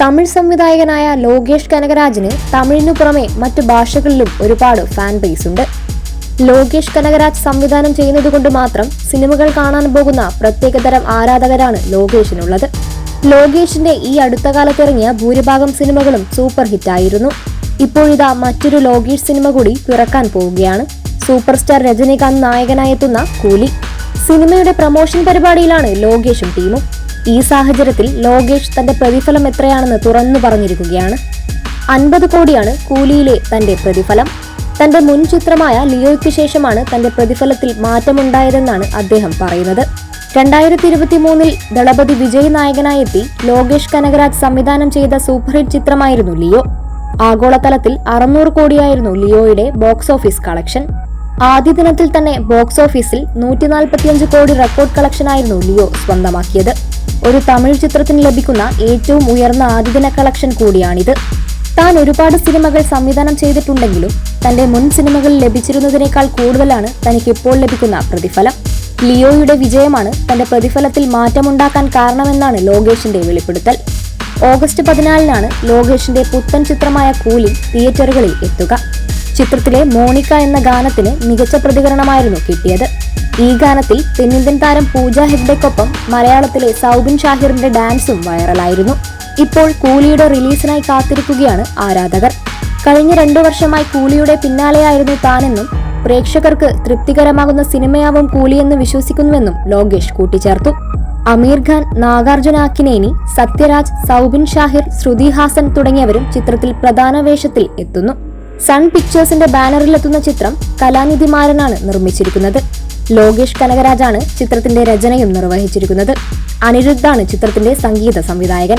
തമിഴ് സംവിധായകനായ ലോകേഷ് കനകരാജിന് തമിഴിനു പുറമെ മറ്റു ഭാഷകളിലും ഒരുപാട് ഫാൻ ബേസ് ഉണ്ട്. ലോകേഷ് കനകരാജ് സംവിധാനം ചെയ്യുന്നതുകൊണ്ട് മാത്രം സിനിമകൾ കാണാൻ പോകുന്ന പ്രത്യേകതരം ആരാധകരാണ് ലോകേഷിനുള്ളത്. ലോകേഷിന്റെ ഈ അടുത്ത കാലത്തിറങ്ങിയ ഭൂരിഭാഗം സിനിമകളും സൂപ്പർ ഹിറ്റായിരുന്നു ഇപ്പോഴിതാ മറ്റൊരു ലോകേഷ് സിനിമ കൂടി പിറക്കാൻ പോവുകയാണ്. സൂപ്പർ സ്റ്റാർ രജനീകാന്ത് നായകനായെത്തുന്ന കൂലി. സിനിമയുടെ പ്രമോഷൻ പരിപാടിയിലാണ് ലോകേഷും ടീമും ഈ സാഹചര്യത്തിൽ ലോകേഷ് തന്റെ പ്രതിഫലം എത്രയാണെന്ന് തുറന്നു പറഞ്ഞിരിക്കുകയാണ്. അൻപത് കോടിയാണ് കൂലിയിലെ തന്റെ പ്രതിഫലം. തന്റെ മുൻ ചിത്രമായ ലിയോയ്ക്ക് ശേഷമാണ് തന്റെ പ്രതിഫലത്തിൽ മാറ്റമുണ്ടായതെന്നാണ് അദ്ദേഹം പറയുന്നത്. രണ്ടായിരത്തി ഇരുപത്തി മൂന്നിൽ ദളപതി വിജയ് നായകനായെത്തി ലോകേഷ് കനകരാജ് സംവിധാനം ചെയ്ത സൂപ്പർഹിറ്റ് ചിത്രമായിരുന്നു ലിയോ. ആഗോളതലത്തിൽ അറുന്നൂറ് കോടിയായിരുന്നു ലിയോയുടെ ബോക്സ് ഓഫീസ് കളക്ഷൻ. ആദ്യ ദിനത്തിൽ തന്നെ ബോക്സ് ഓഫീസിൽ നൂറ്റി നാൽപ്പത്തിയഞ്ച് കോടി റെക്കോർഡ് കളക്ഷനായിരുന്നു ലിയോ സ്വന്തമാക്കിയത്. ഒരു തമിഴ് ചിത്രത്തിന് ലഭിക്കുന്ന ഏറ്റവും ഉയർന്ന ആദ്യദിന കളക്ഷൻ കൂടിയാണിത്. താൻ ഒരുപാട് സിനിമകൾ സംവിധാനം ചെയ്തിട്ടുണ്ടെങ്കിലും തന്റെ മുൻ സിനിമകൾ ലഭിച്ചിരുന്നതിനേക്കാൾ കൂടുതലാണ് തനിക്ക് ഇപ്പോൾ ലഭിക്കുന്ന പ്രതിഫലം. ലിയോയുടെ വിജയമാണ് തന്റെ പ്രതിഫലത്തിൽ മാറ്റമുണ്ടാക്കാൻ കാരണമെന്നാണ് ലോകേഷിന്റെ വെളിപ്പെടുത്തൽ. ഓഗസ്റ്റ് പതിനാലിനാണ് ലോകേഷിന്റെ പുത്തൻ ചിത്രമായ കൂലി തിയേറ്ററുകളിൽ എത്തുക. ചിത്രത്തിലെ മോണിക്ക എന്ന ഗാനത്തിന് മികച്ച പ്രതികരണമായിരുന്നു കിട്ടിയത്. ഈ ഗാനത്തിൽ തെന്നിന്ത്യൻ താരം പൂജ ഹെഗ്ഡെക്കൊപ്പം മലയാളത്തിലെ സൗബിൻ ഷാഹിറിന്റെ ഡാൻസും വൈറലായിരുന്നു. ഇപ്പോൾ കൂലിയുടെ റിലീസിനായി കാത്തിരിക്കുകയാണ് ആരാധകർ. കഴിഞ്ഞ രണ്ടു വർഷമായി കൂലിയുടെ പിന്നാലെയായിരുന്നു താനെന്നും പ്രേക്ഷകർക്ക് തൃപ്തികരമാകുന്ന സിനിമയാവും കൂലിയെന്ന് വിശ്വസിക്കുന്നുവെന്നും ലോകേഷ് കൂട്ടിച്ചേർത്തു. അമീർ ഖാൻ നാഗാർജുന അക്കിനേനി സത്യരാജ് സൗബിൻ ഷാഹിർ ശ്രുതി ഹാസൻ തുടങ്ങിയവരും ചിത്രത്തിൽ പ്രധാന വേഷത്തിൽ എത്തുന്നു. സൺ പിക്ചേഴ്സിന്റെ ബാനറിലെത്തുന്ന ചിത്രം കലാനിധിമാരനാണ് നിർമ്മിച്ചിരിക്കുന്നത്. ലോകേഷ് കനകരാജാണ് ചിത്രത്തിന്റെ രചനയും നിർവഹിച്ചിരിക്കുന്നത്. അനിരുദ്ധാണ് ചിത്രത്തിന്റെ സംഗീത സംവിധായകൻ.